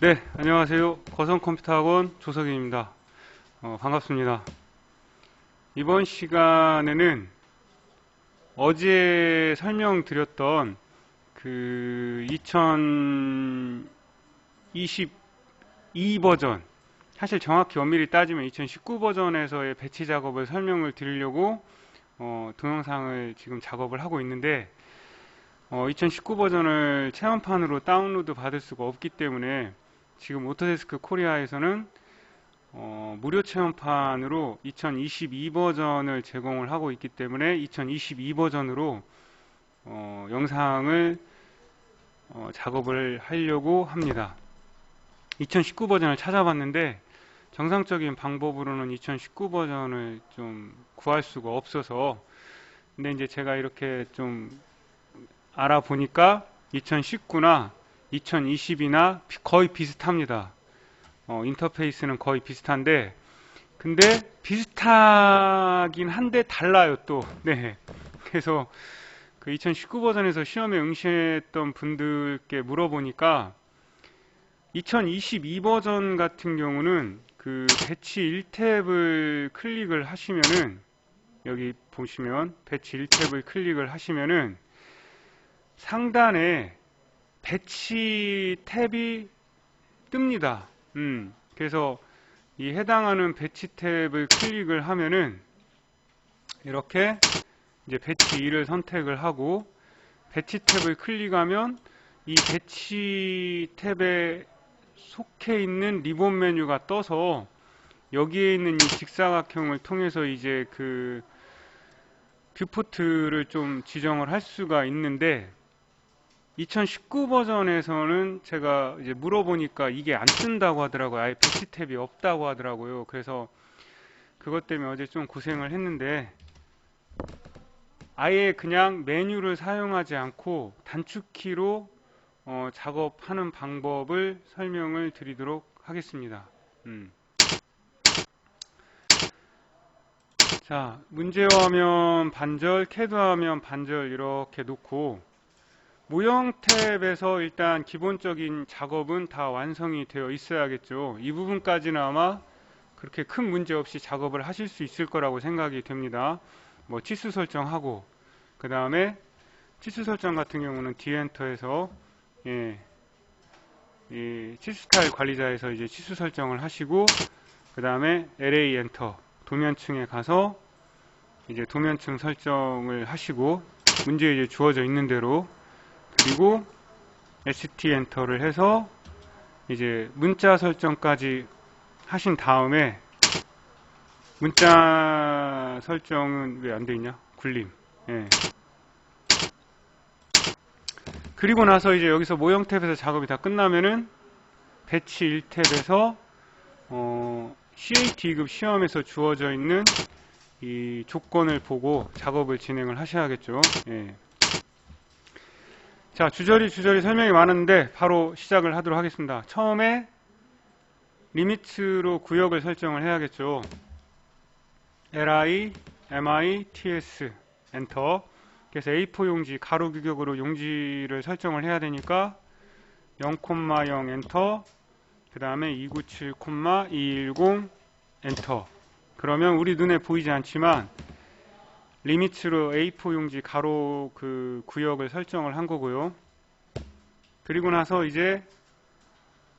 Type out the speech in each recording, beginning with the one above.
네, 안녕하세요. 거성컴퓨터학원 조석입니다. 어, 반갑습니다. 이번 시간에는 어제 설명드렸던 그 2022 버전, 사실 정확히 엄밀히 따지면 2019 버전에서의 배치 작업을 설명을 드리려고 어, 동영상을 지금 작업을 하고 있는데 어, 2019 버전을 체험판으로 다운로드 받을 수가 없기 때문에 지금 오토데스크 코리아에서는 어, 무료 체험판으로 2022 버전을 제공을 하고 있기 때문에 2022 버전으로 어, 영상을 어, 작업을 하려고 합니다. 2019 버전을 찾아봤는데 정상적인 방법으로는 2019 버전을 좀 구할 수가 없어서 근데 이제 제가 이렇게 좀 알아보니까 2019나 2020이나 거의 비슷합니다. 어, 인터페이스는 거의 비슷한데 근데 비슷하긴 한데 달라요 또. 네. 그래서 그 2019 버전에서 시험에 응시했던 분들께 물어보니까 2022 버전 같은 경우는 그 배치 1탭을 클릭을 하시면은 여기 보시면 배치 1탭을 클릭을 하시면은 상단에 배치 탭이 뜹니다. 음, 그래서 이 해당하는 배치 탭을 클릭을 하면은 이렇게 이제 배치 2를 선택을 하고 배치 탭을 클릭하면 이 배치 탭에 속해 있는 리본 메뉴가 떠서 여기에 있는 이 직사각형을 통해서 이제 그 뷰포트를 좀 지정을 할 수가 있는데 2019 버전에서는 제가 이제 물어보니까 이게 안 뜬다고 하더라고요. 아예 배치 탭이 없다고 하더라고요. 그래서 그것 때문에 어제 좀 고생을 했는데 아예 그냥 메뉴를 사용하지 않고 단축키로 어, 작업하는 방법을 설명을 드리도록 하겠습니다. 음. 자, 문제화면 반절, 캐드 화면 반절 이렇게 놓고 모형 탭에서 일단 기본적인 작업은 다 완성이 되어 있어야겠죠. 이 부분까지는 아마 그렇게 큰 문제 없이 작업을 하실 수 있을 거라고 생각이 됩니다. 뭐 치수 설정하고 그 다음에 치수 설정 같은 경우는 디엔터에서 예, 이 치수 스타일 관리자에서 이제 치수 설정을 하시고 그 다음에 LA 엔터 도면층에 가서 이제 도면층 설정을 하시고 문제에 이제 주어져 있는 대로 그리고 ST 엔터를 해서 이제 문자 설정까지 하신 다음에 문자 설정은 왜 안 돼 있냐? 굴림. 예. 그리고 나서 이제 여기서 모형 탭에서 작업이 다 끝나면은 배치 1탭에서 어, CAT급 시험에서 주어져 있는 이 조건을 보고 작업을 진행을 하셔야겠죠. 예. 자, 주저리 주저리 설명이 많은데 바로 시작을 하도록 하겠습니다. 처음에 리미트로 구역을 설정을 해야겠죠. li, mi, ts, 엔터. 그래서 A4 용지, 가로 규격으로 용지를 설정을 해야 되니까 0,0 엔터. 그 다음에 297, 210 엔터. 그러면 우리 눈에 보이지 않지만 리미트로 A4 용지 가로 그 구역을 설정을 한 거고요. 그리고 나서 이제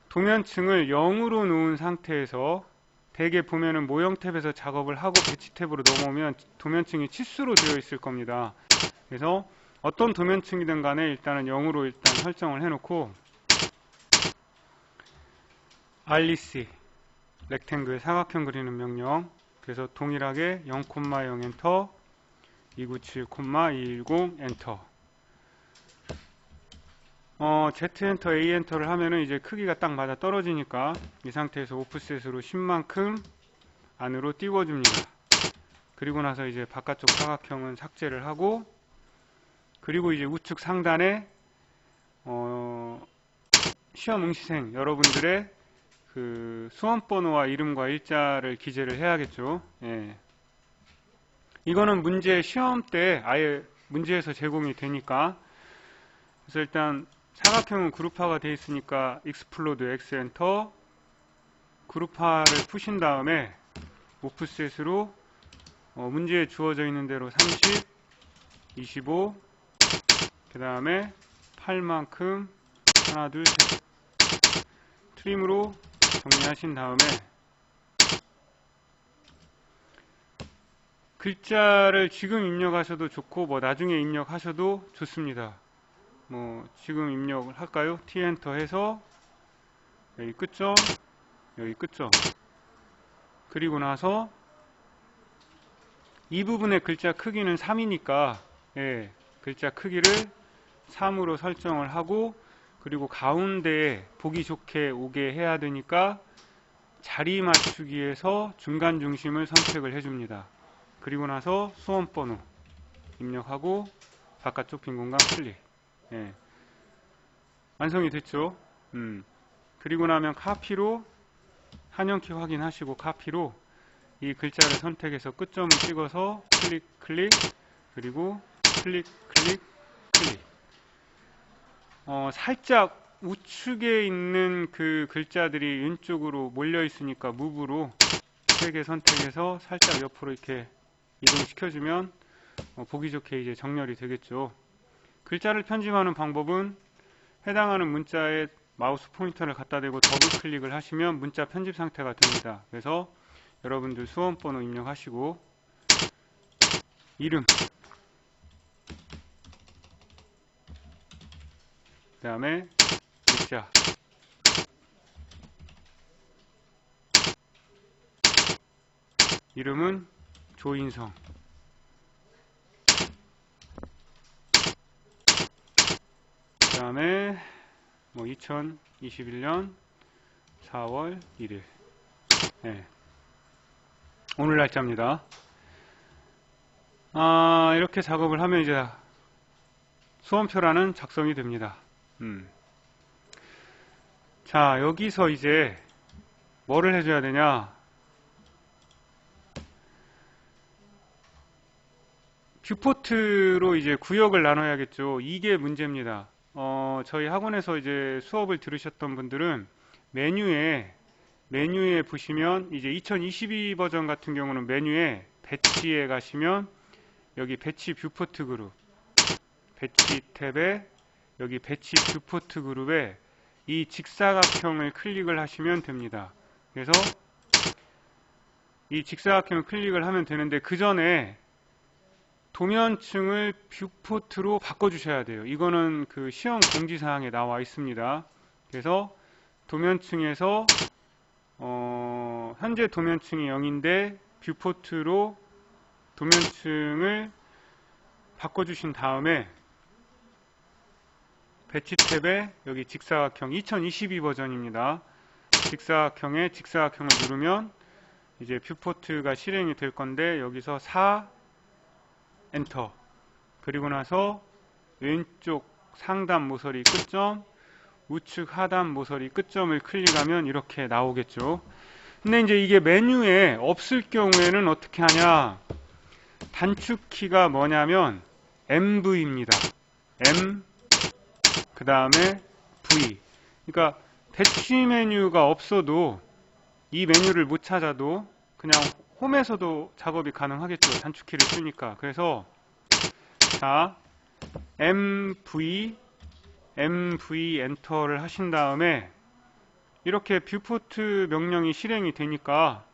도면층을 0으로 놓은 상태에서 대개 보면은 모형 탭에서 작업을 하고 배치 탭으로 넘어오면 도면층이 치수로 되어 있을 겁니다. 그래서 어떤 도면층이든 간에 일단은 0으로 일단 설정을 해놓고 알리시 렉탱글 사각형 그리는 명령 그래서 동일하게 0,0 엔터 297,210 엔터 어, Z 엔터, A 엔터를 하면은 이제 크기가 딱 맞아 떨어지니까 이 상태에서 오프셋으로 10만큼 안으로 띄워줍니다. 그리고 나서 이제 바깥쪽 사각형은 삭제를 하고 그리고 이제 우측 상단에 어, 시험 응시생 여러분들의 그 수험 번호와 이름과 일자를 기재를 해야겠죠. 예. 이거는 문제 시험 때 아예 문제에서 제공이 되니까. 그래서 일단 사각형은 그룹화가 되어 있으니까 익스플로드 X 엔터 그룹화를 푸신 다음에 오프셋으로 어, 문제에 주어져 있는 대로 30, 25, 그 다음에 8만큼 하나, 둘, 셋. 트림으로 정리하신 다음에 글자를 지금 입력하셔도 좋고 뭐 나중에 입력하셔도 좋습니다. 뭐 지금 입력을 할까요? T 엔터 해서 여기 끝점 여기 끝점 그리고 나서 이 부분의 글자 크기는 3이니까 예, 글자 크기를 3으로 설정을 하고 그리고 가운데에 보기 좋게 오게 해야 되니까 자리 맞추기에서 중간 중심을 선택을 해줍니다. 그리고 나서 수험 번호 입력하고 바깥쪽 빈 공간 클릭. 예. 완성이 됐죠. 음. 그리고 나면 카피로 한영키 확인하시고 카피로 이 글자를 선택해서 끝점을 찍어서 클릭 클릭 그리고 클릭 클릭 클릭 어, 살짝 우측에 있는 그 글자들이 왼쪽으로 몰려 있으니까 무브로 세 개 선택해서 살짝 옆으로 이렇게 이동시켜주면 어, 보기 좋게 이제 정렬이 되겠죠. 글자를 편집하는 방법은 해당하는 문자에 마우스 포인터를 갖다 대고 더블 클릭을 하시면 문자 편집 상태가 됩니다. 그래서 여러분들 수험번호 입력하시고 이름 그 다음에 글자 이름은 조인성. 그 다음에 뭐 2021년 4월 1일. 네. 오늘 날짜입니다. 아, 이렇게 작업을 하면 이제 수험표라는 작성이 됩니다. 음. 자 여기서 이제 뭐를 해줘야 되냐 뷰포트로 이제 구역을 나눠야겠죠. 이게 문제입니다. 어, 저희 학원에서 이제 수업을 들으셨던 분들은 메뉴에 메뉴에 보시면 이제 2022 버전 같은 경우는 메뉴에 배치에 가시면 여기 배치 뷰포트 그룹 배치 탭에 여기 배치 뷰포트 그룹에 이 직사각형을 클릭을 하시면 됩니다. 그래서 이 직사각형을 클릭을 하면 되는데 그 전에 도면층을 뷰포트로 바꿔주셔야 돼요. 이거는 그 시험 공지사항에 나와 있습니다. 그래서 도면층에서 어, 현재 도면층이 0인데 뷰포트로 도면층을 바꿔주신 다음에 배치 탭에 여기 직사각형 2022 버전입니다. 직사각형에 직사각형을 누르면 이제 뷰포트가 실행이 될 건데 여기서 4 엔터. 그리고 나서 왼쪽 상단 모서리 끝점 우측 하단 모서리 끝점을 클릭하면 이렇게 나오겠죠. 근데 이제 이게 메뉴에 없을 경우에는 어떻게 하냐? 단축키가 뭐냐면 MV입니다. M 그 다음에 V. 그러니까 배치 메뉴가 없어도 이 메뉴를 못 찾아도 그냥 홈에서도 작업이 가능하겠죠. 단축키를 쓰니까. 그래서 자 MV MV 엔터를 하신 다음에 이렇게 뷰포트 명령이 실행이 되니까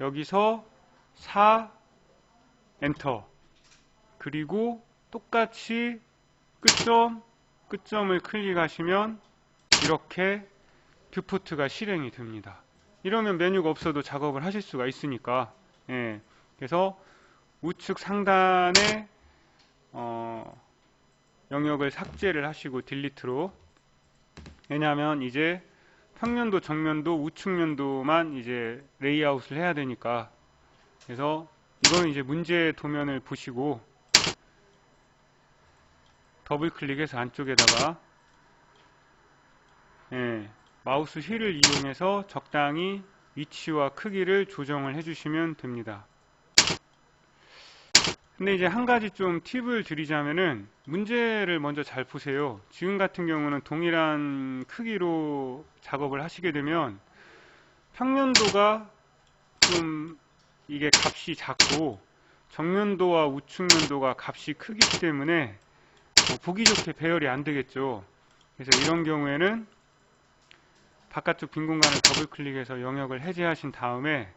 여기서 4 엔터 그리고 똑같이 끝점 끝점을 클릭하시면 이렇게 뷰포트가 실행이 됩니다. 이러면 메뉴가 없어도 작업을 하실 수가 있으니까 예, 그래서 우측 상단에 어, 영역을 삭제를 하시고 딜리트로. 왜냐하면 이제 평면도 정면도 우측면도만 이제 레이아웃을 해야 되니까. 그래서 이거는 이제 문제 도면을 보시고 더블 클릭해서 안쪽에다가 예, 마우스 휠을 이용해서 적당히 위치와 크기를 조정을 해주시면 됩니다. 근데 이제 한 가지 좀 팁을 드리자면은 문제를 먼저 잘 보세요. 지금 같은 경우는 동일한 크기로 작업을 하시게 되면 평면도가 좀 이게 값이 작고 정면도와 우측면도가 값이 크기 때문에 뭐 보기 좋게 배열이 안 되겠죠. 그래서 이런 경우에는 바깥쪽 빈 공간을 더블 클릭해서 영역을 해제하신 다음에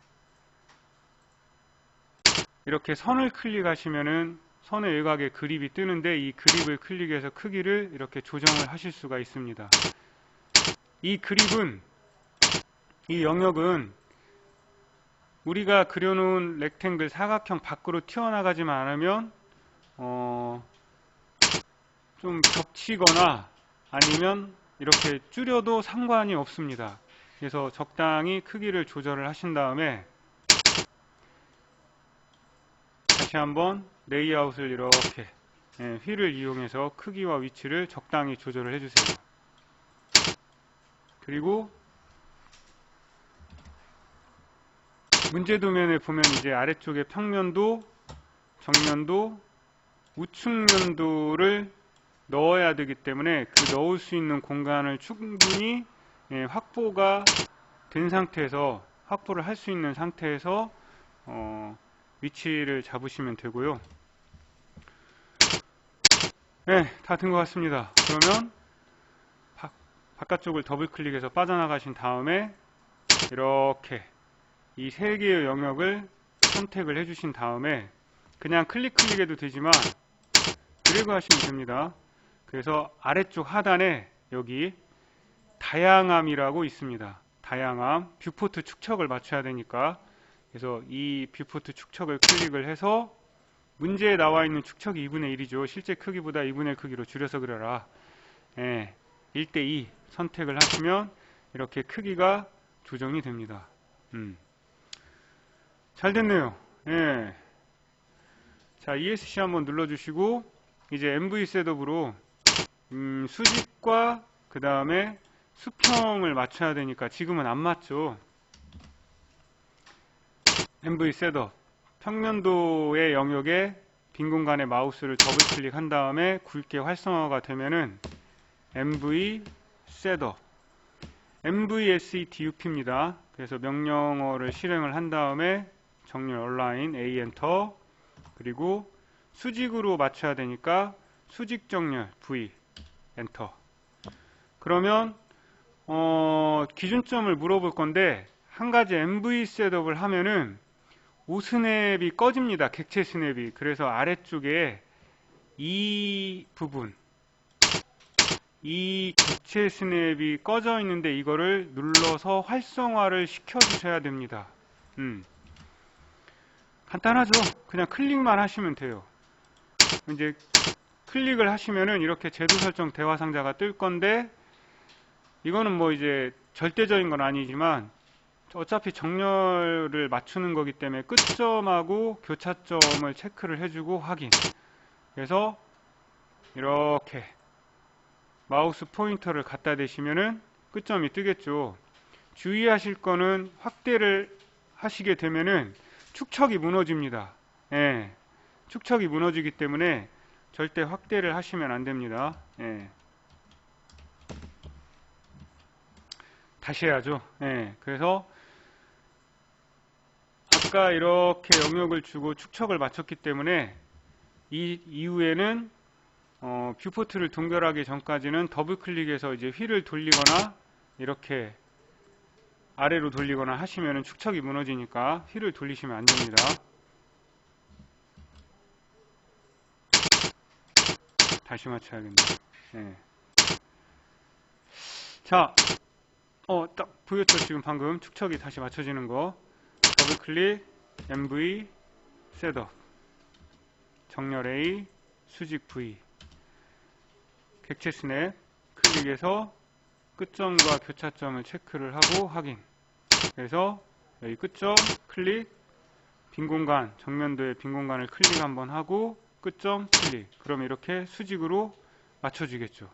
이렇게 선을 클릭하시면은 선의 외곽에 그립이 뜨는데 이 그립을 클릭해서 크기를 이렇게 조정을 하실 수가 있습니다. 이 그립은 이 영역은 우리가 그려놓은 렉탱글 사각형 밖으로 튀어나가지만 않으면 어, 좀 겹치거나 아니면 이렇게 줄여도 상관이 없습니다. 그래서 적당히 크기를 조절을 하신 다음에 다시 한번 레이아웃을 이렇게 예, 휠을 이용해서 크기와 위치를 적당히 조절을 해주세요. 그리고 문제 도면에 보면 이제 아래쪽에 평면도, 정면도, 우측면도를 넣어야 되기 때문에 그 넣을 수 있는 공간을 충분히 예, 확보가 된 상태에서 확보를 할 수 있는 상태에서 어, 위치를 잡으시면 되고요. 네, 다 된 것 같습니다. 그러면 바, 바깥쪽을 더블 클릭해서 빠져나가신 다음에 이렇게 이 세 개의 영역을 선택을 해주신 다음에 그냥 클릭 클릭해도 되지만 드래그 하시면 됩니다. 그래서 아래쪽 하단에 여기 다양함이라고 있습니다. 다양함, 뷰포트 축척을 맞춰야 되니까 그래서 이 뷰포트 축척을 클릭을 해서 문제에 나와 있는 축척이 2분의 1이죠. 실제 크기보다 2분의 1 크기로 줄여서 그려라. 예, 1대2 선택을 하시면 이렇게 크기가 조정이 됩니다. 음. 잘 됐네요. 예. 자, ESC 한번 눌러주시고 이제 MV 셋업으로 음, 수직과 그 다음에 수평을 맞춰야 되니까 지금은 안 맞죠. MV 셋업 평면도의 영역에 빈 공간에 마우스를 더블 클릭한 다음에 굵게 활성화가 되면은 MV 셋업 MVSEDUP입니다. 그래서 명령어를 실행을 한 다음에 정렬 온라인 A 엔터 그리고 수직으로 맞춰야 되니까 수직 정렬 V 엔터 그러면 어, 기준점을 물어볼 건데 한 가지 MV 셋업을 하면은 오스냅이 꺼집니다. 객체 스냅이. 그래서 아래쪽에 이 부분 이 객체 스냅이 꺼져 있는데 이거를 눌러서 활성화를 시켜 주셔야 됩니다. 음. 간단하죠? 그냥 클릭만 하시면 돼요. 이제 클릭을 하시면은 이렇게 제도 설정 대화 상자가 뜰 건데 이거는 뭐 이제 절대적인 건 아니지만 어차피 정렬을 맞추는 거기 때문에 끝점하고 교차점을 체크를 해주고 확인. 그래서 이렇게 마우스 포인터를 갖다 대시면은 끝점이 뜨겠죠. 주의하실 거는 확대를 하시게 되면은 축척이 무너집니다. 예, 축척이 무너지기 때문에 절대 확대를 하시면 안 됩니다 예. 다시 해야죠 예, 그래서 아까 이렇게 영역을 주고 축척을 맞췄기 때문에 이 이후에는 어, 뷰포트를 동결하기 전까지는 더블 클릭해서 이제 휠을 돌리거나 이렇게 아래로 돌리거나 하시면 축척이 무너지니까 휠을 돌리시면 안 됩니다. 다시 맞춰야겠네. 네. 자, 어, 딱 보였죠? 지금 방금 축척이 다시 맞춰지는 거. 더블 클릭, MV, 셋업, 정렬 A, 수직 V, 객체 스냅, 클릭해서 끝점과 교차점을 체크를 하고 확인. 그래서 여기 끝점, 클릭, 빈 공간, 정면도의 빈 공간을 클릭 한번 하고 끝점, 클릭. 그럼 이렇게 수직으로 맞춰주겠죠.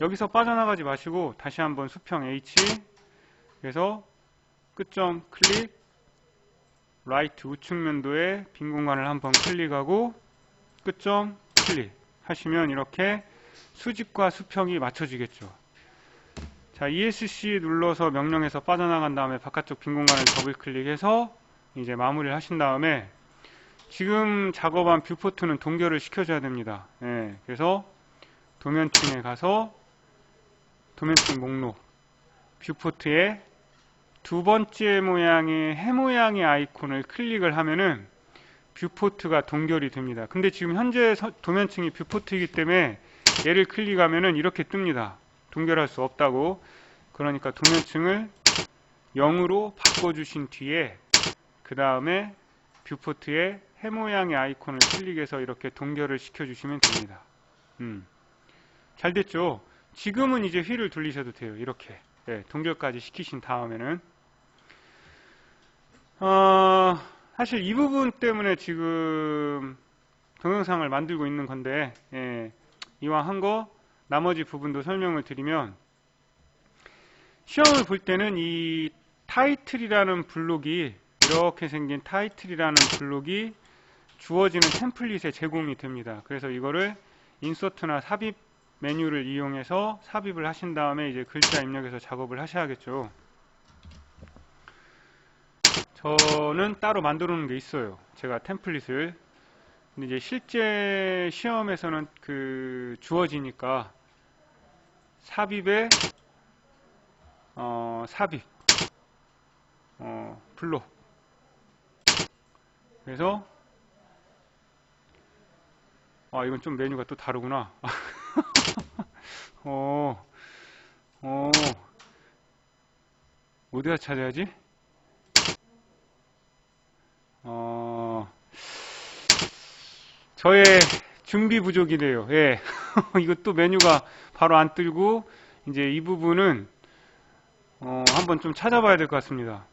여기서 빠져나가지 마시고 다시 한번 수평 H 그래서 끝점 클릭 라이트 우측 면도에 빈 공간을 한번 클릭하고 끝점 클릭 하시면 이렇게 수직과 수평이 맞춰지겠죠. 자, ESC 눌러서 명령에서 빠져나간 다음에 바깥쪽 빈 공간을 더블 클릭해서 이제 마무리를 하신 다음에 지금 작업한 뷰포트는 동결을 시켜줘야 됩니다. 예, 그래서 도면층에 가서 도면층 목록 뷰포트에 두 번째 모양의 해 모양의 아이콘을 클릭을 하면은 뷰포트가 동결이 됩니다. 근데 지금 현재 도면층이 뷰포트이기 때문에 얘를 클릭하면은 이렇게 뜹니다. 동결할 수 없다고. 그러니까 도면층을 0으로 바꿔주신 뒤에 그 다음에 뷰포트에 해 모양의 아이콘을 클릭해서 이렇게 동결을 시켜주시면 됩니다. 음. 잘 됐죠? 지금은 이제 휠을 돌리셔도 돼요. 이렇게. 네, 동결까지 시키신 다음에는 어, 사실 이 부분 때문에 지금 동영상을 만들고 있는 건데 예, 이왕 한 거 나머지 부분도 설명을 드리면 시험을 볼 때는 이 타이틀이라는 블록이 이렇게 생긴 타이틀이라는 블록이 주어지는 템플릿에 제공이 됩니다. 그래서 이거를 인서트나 삽입 메뉴를 이용해서 삽입을 하신 다음에 이제 글자 입력해서 작업을 하셔야겠죠. 저는 따로 만들어 놓은 게 있어요. 제가 템플릿을. 근데 이제 실제 시험에서는 그 주어지니까 삽입에 어, 삽입 어, 블록 그래서 아 이건 좀 메뉴가 또 다르구나 어, 어, 어디다 찾아야지? 어, 저의 준비 부족이네요. 예. 이것도 메뉴가 바로 안 뜨고, 이제 이 부분은, 어, 한번 좀 찾아봐야 될 것 같습니다.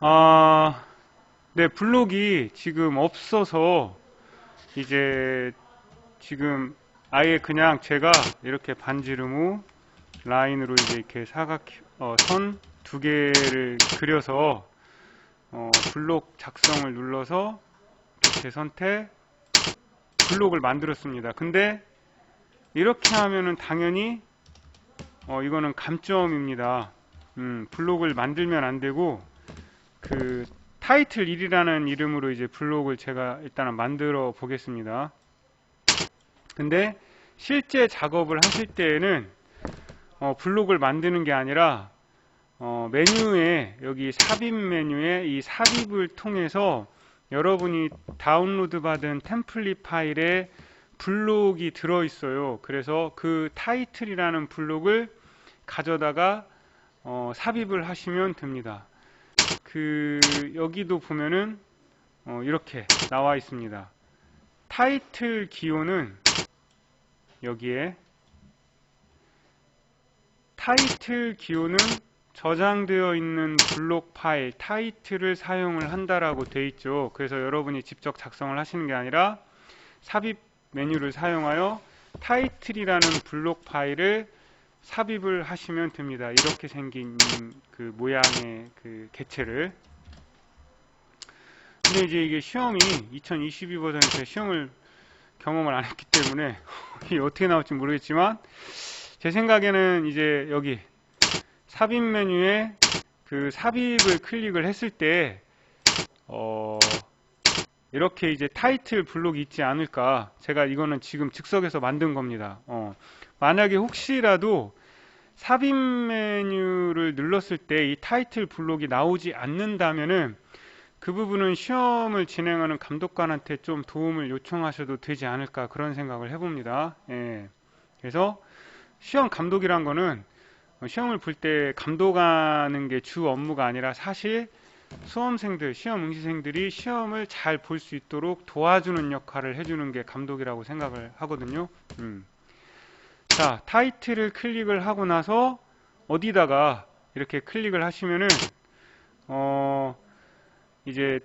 아, 네, 블록이 지금 없어서, 이제, 지금, 아예 그냥 제가 이렇게 반지름 후, 라인으로 이제 이렇게 사각, 어, 선, 두 개를 그려서 어, 블록 작성을 눌러서 재선택 블록을 만들었습니다. 근데 이렇게 하면은 당연히 어, 이거는 감점입니다. 음, 블록을 만들면 안 되고 그 타이틀 1이라는 이름으로 이제 블록을 제가 일단은 만들어 보겠습니다. 근데 실제 작업을 하실 때에는 어, 블록을 만드는 게 아니라 어, 메뉴에 여기 삽입 메뉴에 이 삽입을 통해서 여러분이 다운로드 받은 템플릿 파일에 블록이 들어 있어요. 그래서 그 타이틀이라는 블록을 가져다가 어, 삽입을 하시면 됩니다. 그 여기도 보면은 어, 이렇게 나와 있습니다. 타이틀 기호는 여기에 타이틀 기호는 저장되어 있는 블록 파일 타이틀을 사용을 한다라고 되어 있죠. 그래서 여러분이 직접 작성을 하시는 게 아니라 삽입 메뉴를 사용하여 타이틀이라는 블록 파일을 삽입을 하시면 됩니다. 이렇게 생긴 그 모양의 그 개체를. 근데 이제 이게 시험이 2022 버전에서 시험을 경험을 안 했기 때문에 이게 어떻게 나올지 모르겠지만 제 생각에는 이제 여기 삽입 메뉴에 그 삽입을 클릭을 했을 때 어, 이렇게 이제 타이틀 블록이 있지 않을까. 제가 이거는 지금 즉석에서 만든 겁니다. 어, 만약에 혹시라도 삽입 메뉴를 눌렀을 때 이 타이틀 블록이 나오지 않는다면은 그 부분은 시험을 진행하는 감독관한테 좀 도움을 요청하셔도 되지 않을까 그런 생각을 해봅니다 예. 그래서 시험 감독이란 거는 어, 시험을 볼 때 감독하는 게 주 업무가 아니라 사실 수험생들, 시험 응시생들이 시험을 잘 볼 수 있도록 도와주는 역할을 해주는 게 감독이라고 생각을 하거든요. 음. 자, 타이틀을 클릭을 하고 나서 어디다가 이렇게 클릭을 하시면은 어 이제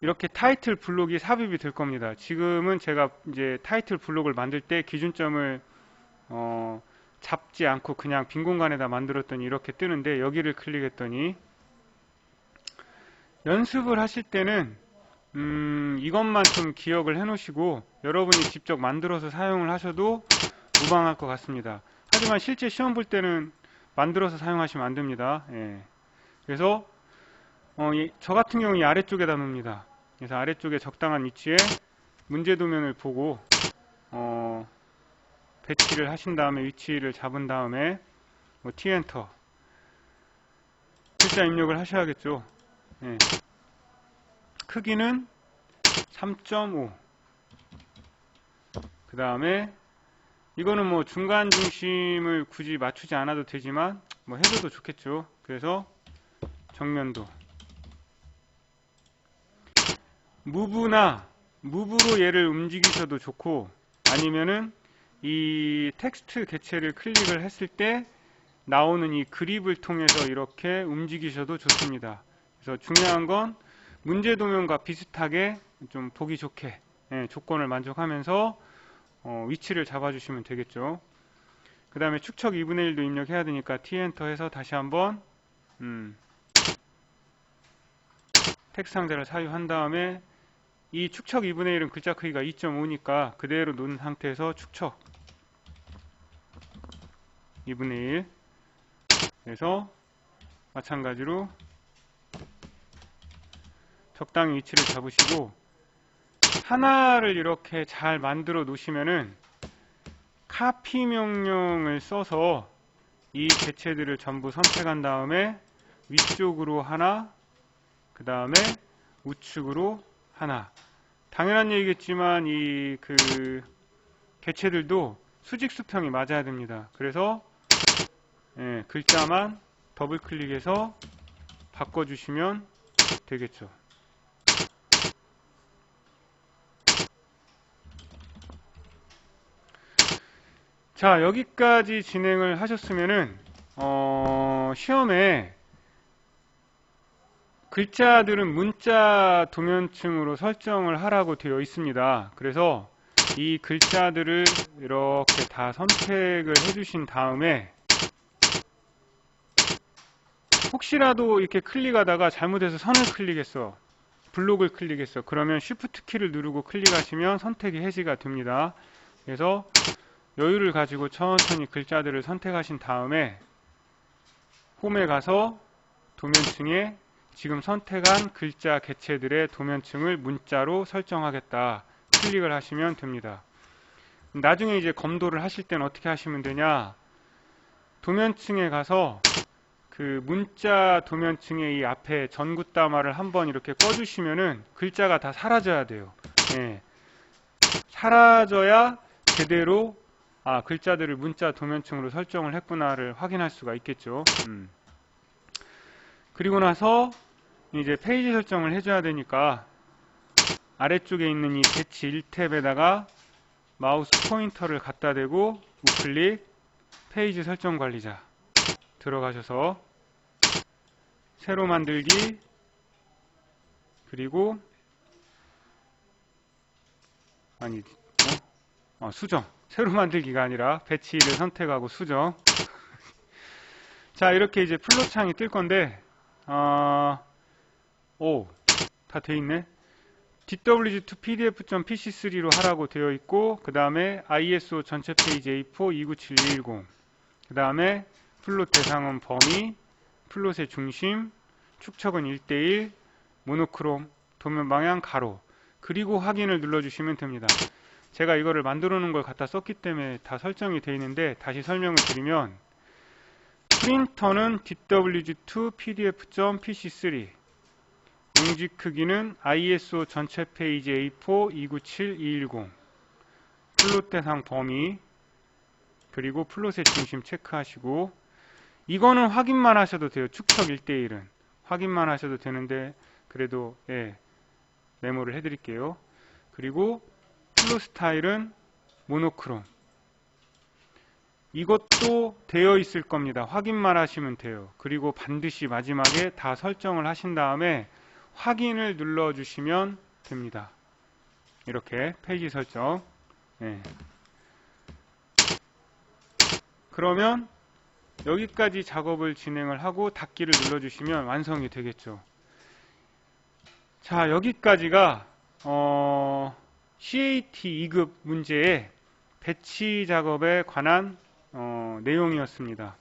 이렇게 타이틀 블록이 삽입이 될 겁니다. 지금은 제가 이제 타이틀 블록을 만들 때 기준점을 어 잡지 않고 그냥 빈 공간에다 만들었더니 이렇게 뜨는데 여기를 클릭했더니 연습을 하실 때는 음, 이것만 좀 기억을 해 놓으시고 여러분이 직접 만들어서 사용을 하셔도 무방할 것 같습니다. 하지만 실제 시험 볼 때는 만들어서 사용하시면 안 됩니다. 예. 그래서 어, 이, 저 같은 경우 이 아래쪽에다 놓습니다. 그래서 아래쪽에 적당한 위치에 문제 도면을 보고 어, 배치를 하신 다음에 위치를 잡은 다음에 뭐 T 엔터 글자 입력을 하셔야겠죠. 예. 크기는 3.5. 그 다음에 이거는 뭐 중간 중심을 굳이 맞추지 않아도 되지만 뭐 해줘도 좋겠죠. 그래서 정면도 무브나 무브로 얘를 움직이셔도 좋고 아니면은 이 텍스트 개체를 클릭을 했을 때 나오는 이 그립을 통해서 이렇게 움직이셔도 좋습니다. 그래서 중요한 건 문제 도면과 비슷하게 좀 보기 좋게 예, 조건을 만족하면서 어, 위치를 잡아주시면 되겠죠. 그 다음에 축척 2분의 1도 입력해야 되니까 T 엔터 해서 다시 한번 음, 텍스트 상자를 사유한 다음에 이 축척 2분의 1은 글자 크기가 2.5니까 그대로 놓은 상태에서 축척 2분의 1 그래서 마찬가지로 적당히 위치를 잡으시고 하나를 이렇게 잘 만들어 놓으시면은 카피 명령을 써서 이 개체들을 전부 선택한 다음에 위쪽으로 하나 그 다음에 우측으로 하나. 당연한 얘기겠지만 이 그 개체들도 수직 수평이 맞아야 됩니다. 그래서 예, 글자만 더블 클릭해서 바꿔주시면 되겠죠 자 여기까지 진행을 하셨으면은 어, 시험에 글자들은 문자 도면층으로 설정을 하라고 되어 있습니다. 그래서 이 글자들을 이렇게 다 선택을 해주신 다음에 혹시라도 이렇게 클릭하다가 잘못해서 선을 클릭했어 블록을 클릭했어 그러면 Shift 키를 누르고 클릭하시면 선택이 해지가 됩니다. 그래서 여유를 가지고 천천히 글자들을 선택하신 다음에 홈에 가서 도면층에 지금 선택한 글자 개체들의 도면층을 문자로 설정하겠다 클릭을 하시면 됩니다. 나중에 이제 검도를 하실 때는 어떻게 하시면 되냐 도면층에 가서 그 문자 도면층의 이 앞에 전구따마를 한번 이렇게 꺼주시면은 글자가 다 사라져야 돼요. 예. 사라져야 제대로 아 글자들을 문자 도면층으로 설정을 했구나를 확인할 수가 있겠죠. 음. 그리고 나서 이제 페이지 설정을 해줘야 되니까 아래쪽에 있는 이 배치 1탭에다가 마우스 포인터를 갖다 대고 우클릭 페이지 설정 관리자 들어가셔서 새로 만들기 그리고 아니 어? 어, 수정 새로 만들기가 아니라 배치를 선택하고 수정 자 이렇게 이제 플로 창이 뜰 건데 어, 오, 다 돼 있네. DWG2 PDF.pc3로 하라고 되어 있고 그 다음에 ISO 전체 페이지 A4 29710그 다음에 플롯 대상은 범위 플롯의 중심 축척은 1대1 모노크롬 도면 방향 가로 그리고 확인을 눌러주시면 됩니다. 제가 이거를 만들어 놓은 걸 갖다 썼기 때문에 다 설정이 되어 있는데 다시 설명을 드리면 프린터는 DWG2 PDF.pc3 용지 크기는 ISO 전체 페이지 A4 297210 플롯 대상 범위 그리고 플롯의 중심 체크하시고 이거는 확인만 하셔도 돼요. 축척 1대1은 확인만 하셔도 되는데 그래도 예, 메모를 해드릴게요. 그리고 플로 스타일은 모노크롬 이것도 되어 있을 겁니다. 확인만 하시면 돼요. 그리고 반드시 마지막에 다 설정을 하신 다음에 확인을 눌러주시면 됩니다. 이렇게 페이지 설정 네. 그러면 여기까지 작업을 진행을 하고 닫기를 눌러주시면 완성이 되겠죠. 자, 여기까지가 어, CAT 2급 문제의 배치 작업에 관한 어, 내용이었습니다.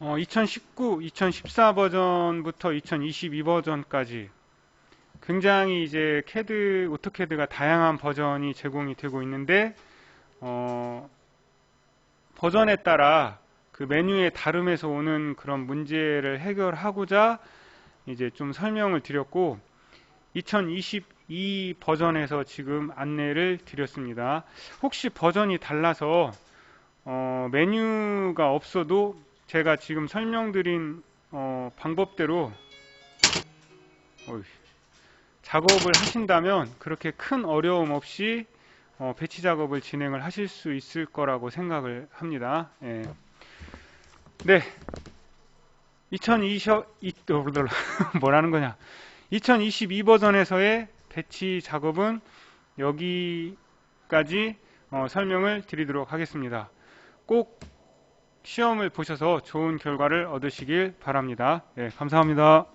어, 2019, 2014 버전부터 2022 버전까지 굉장히 이제 캐드, 오토캐드가 다양한 버전이 제공이 되고 있는데 어, 버전에 따라 그 메뉴의 다름에서 오는 그런 문제를 해결하고자 이제 좀 설명을 드렸고 2022 버전에서 지금 안내를 드렸습니다. 혹시 버전이 달라서 어, 메뉴가 없어도 제가 지금 설명드린 어, 방법대로 어이, 작업을 하신다면 그렇게 큰 어려움 없이 어, 배치 작업을 진행을 하실 수 있을 거라고 생각을 합니다. 예. 네. 2020, 뭐라는 거냐. 2022 버전에서의 배치 작업은 여기까지 어, 설명을 드리도록 하겠습니다. 꼭 시험을 보셔서 좋은 결과를 얻으시길 바랍니다. 네, 감사합니다.